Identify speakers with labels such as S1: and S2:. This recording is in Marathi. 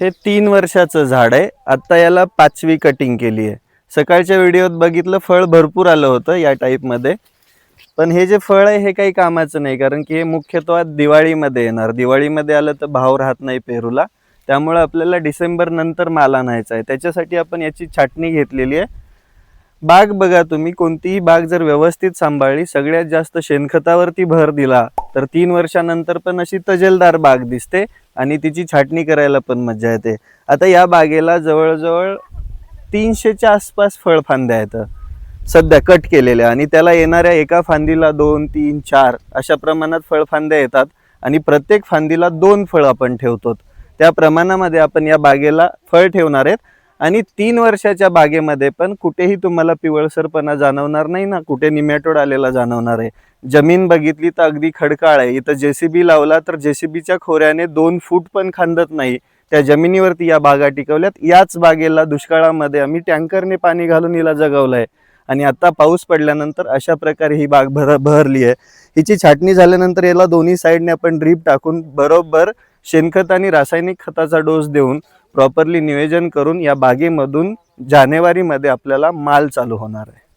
S1: हे तीन वर्षाचं झाड आहे. आत्ता याला पाचवी कटिंग केली आहे. सकाळच्या व्हिडिओत बघितलं फळ भरपूर आलं होतं या टाईपमध्ये पण हे जे फळ आहे हे काही कामाचं नाही कारण की हे मुख्यतः दिवाळीमध्ये येणार. दिवाळीमध्ये आलं तर भाव राहत नाही पेरूला. त्यामुळं आपल्याला डिसेंबर नंतर माल आणायचा आहे. त्याच्यासाठी आपण याची छाटणी घेतलेली आहे. बाग बघा तुम्ही कोणतीही बाग जर व्यवस्थित सांभाळली सगळ्यात जास्त शेणखतावरती भर दिला तर तीन वर्षानंतर पण अशी तजेलदार बाग दिसते आणि तिची छाटणी करायला पण मजा येते. आता या बागेला जवळजवळ तीनशेच्या आसपास फळफांद्या आहेत सध्या कट केलेल्या आणि त्याला येणाऱ्या एका फांदीला दोन तीन चार अशा प्रमाणात फळफांद्या येतात आणि प्रत्येक फांदीला दोन फळ आपण ठेवतो त्या प्रमाणामध्ये आपण या बागेला फळ ठेवणार आहेत. आणि तीन वर्षाच्या बागेमध्ये पण कुठेही तुम्हाला पिवळसरपणा जाणवणार नाही ना कुठे निमॅटोड आलेला जाणवणार आहे. जमीन बघितली तर अगदी खडकाळ आहे. इथं जेसीबी लावला तर जेसीबीच्या खोऱ्याने दोन फूट पण खांदत नाही. त्या जमिनीवरती या बागा टिकवल्यात. याच बागेला दुष्काळामध्ये आम्ही टँकरने पाणी घालून हिला जगवलंय. आणि आता पाऊस पडल्यानंतर अशा प्रकारे ही बाग भर बहरली आहे हिची छाटणी झाल्यानंतर याला दोन्ही साईडने आपण ड्रीप टाकून बरोबर शेणखत आणि रासायनिक खताचा डोस देऊन प्रॉपरली नियोजन करून या बागेमधून जानेवारीमध्ये आपल्याला माल चालू होणार आहे.